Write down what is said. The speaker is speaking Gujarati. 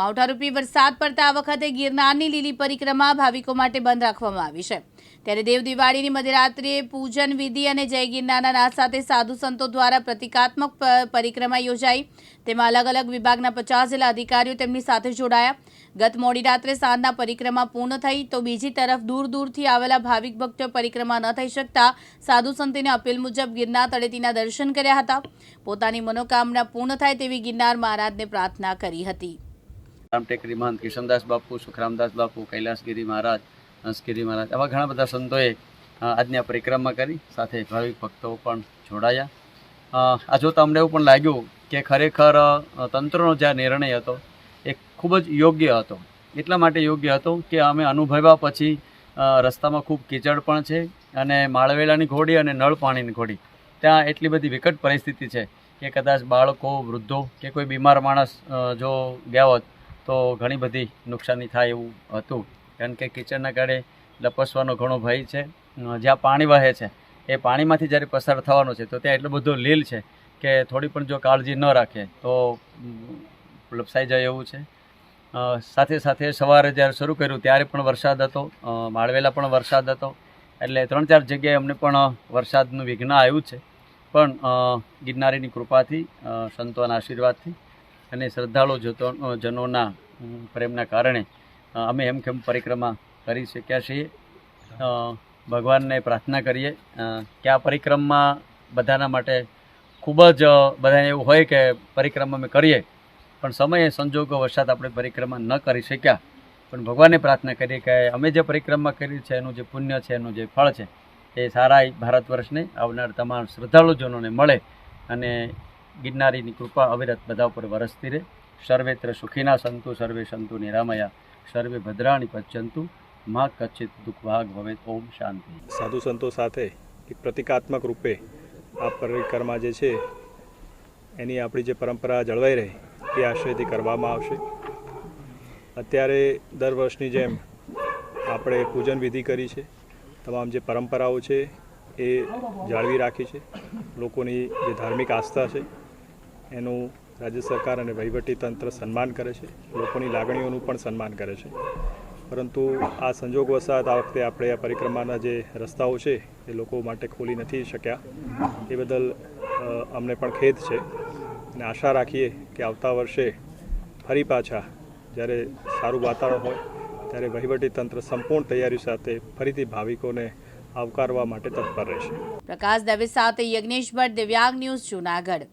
માવઠારૂપી વરસાદ પડતા આ વખતે ગિરનારની લીલી પરિક્રમા ભાવિકો માટે બંધ રાખવામાં આવી છે. ત્યારે દેવ દિવાળીની મધ્યરાત્રિએ પૂજન વિધિ અને જય ગિરનારના નાદ સાથે સાધુ સંતો દ્વારા પ્રતિકાત્મક પરિક્રમા યોજાઈ. તેમાં અલગ અલગ વિભાગના પચાસ જિલ્લા અધિકારીઓ તેમની સાથે જોડાયા. ગત મોડી રાત્રે સાંજના પરિક્રમા પૂર્ણ થઈ તો બીજી તરફ દૂર દૂરથી આવેલા ભાવિક ભક્તો પરિક્રમા ન થઈ શકતા સાધુ સંતોની અપીલ મુજબ ગિરનાર તળેટીના દર્શન કર્યા હતા. પોતાની મનોકામના પૂર્ણ થાય તેવી ગિરનાર મહારાજને પ્રાર્થના કરી હતી. રામટેકરી મહંત, કિશનદાસ બાપુ, સુખરામદાસ બાપુ, કૈલાસગીરી મહારાજ, હંસગીરી મહારાજ, આવા ઘણા બધા સંતોએ આજની પરિક્રમા કરી, સાથે ભાવિક ભક્તો પણ જોડાયા. આ જોતા અમને એવું પણ લાગ્યું કે ખરેખર તંત્રનો જે નિર્ણય હતો, એ ખૂબ જ યોગ્ય હતો. એટલા માટે યોગ્ય હતો કે અમે અનુભવ્યા પછી રસ્તામાં ખૂબ કીચડ પણ છે અને માળવેલાની ઘોડી અને નળ પાણીની ઘોડી. ત્યાં એટલી બધી વિકટ પરિસ્થિતિ છે કે કદાચ બાળકો, વૃદ્ધો કે કોઈ બીમાર માણસ જો ગયા હોત તો ઘણી બધી નુકસાની થાય એવું હતું. કારણ કે કિચડના કાળે લપસવાનો ઘણો ભય છે. જ્યાં પાણી વહે છે, એ પાણીમાંથી જ્યારે પસાર થવાનો છે, તો ત્યાં એટલો બધો લીલ છે કે થોડી પણ જો કાળજી ન રાખે, તો લપસાઈ જાય એવું છે. સાથે સાથે સવારે જ્યારે શરૂ કર્યું, ત્યારે પણ વરસાદ હતો. માળવેલા પણ વરસાદ હતો. એટલે ત્રણ ચાર જગ્યાએ અમને પણ વરસાદનું વિઘ્ન આવ્યું છે. પણ ગિરનારીની કૃપાથી સંતોના આશીર્વાદથી અને શ્રદ્ધાળુ જતો જનોના પ્રેમના કારણે અમે એમ કેમ પરિક્રમા કરી શક્યા છીએ. ભગવાનને પ્રાર્થના કરીએ. કે આ પરિક્રમા બધાના માટે ખૂબ જ બધાને એવું હોય કે પરિક્રમા અમે કરીએ, પણ સમયે સંજોગો વરસાદ આપણે પરિક્રમા ન કરી શક્યા. પણ ભગવાનને પ્રાર્થના કરીએ કે અમે જે પરિક્રમા કરી છે, એનું જે પુણ્ય છે, એનું જે ફળ છે, એ સારા ભારત વર્ષને આવનાર તમામ શ્રદ્ધાળુજનોને મળે અને ગિરનારીની કૃપા અવિરત બધા ઉપર વરસતી રહે. સર્વેત્ર સુખીના સંતુ, સર્વે સંતુ નિરામયા, સર્વે ભદ્રાણી પચ્યંતુ, મા કચ્છિત દુઃખ ભાગ ભવે ઓમ શાંતિ. સાધુ સંતો સાથે એક પ્રતિકાત્મક રૂપે આ પરિક્રમા જે છે, એની આપણી જે પરંપરા જળવાઈ રહે, એ આશયથી કરવામાં આવશે. અત્યારે દર વર્ષની જેમ આપણે પૂજન વિધિ કરી છે. તમામ જે પરંપરાઓ છે, એ જાળવી રાખી છે. લોકોની જે ધાર્મિક આસ્થા છે, એનું રાજ્ય સરકાર અને વહીવટી તંત્ર સન્માન કરે છે. લોકોની લાગણીઓનું પણ સન્માન કરે છે. પરંતુ આ સંજોગ વસાત આ વખતે આપણે આ પરિક્રમાના જે રસ્તાઓ છે, એ લોકો માટે ખોલી નથી શક્યા. એ બદલ અમને પણ ખેદ છે. અને આશા રાખીએ કે આવતા વર્ષે ફરી પાછા જ્યારે સારું વાતાવરણ હોય, ત્યારે વહીવટી તંત્ર સંપૂર્ણ તૈયારી સાથે ફરીથી ભાવિકોને આવકારવા માટે તત્પર રહેશે. પ્રકાશ દવે સાથે યજ્ઞેશ ભટ્ટ દિવ્યાંગ ન્યૂઝ જુનાગઢ.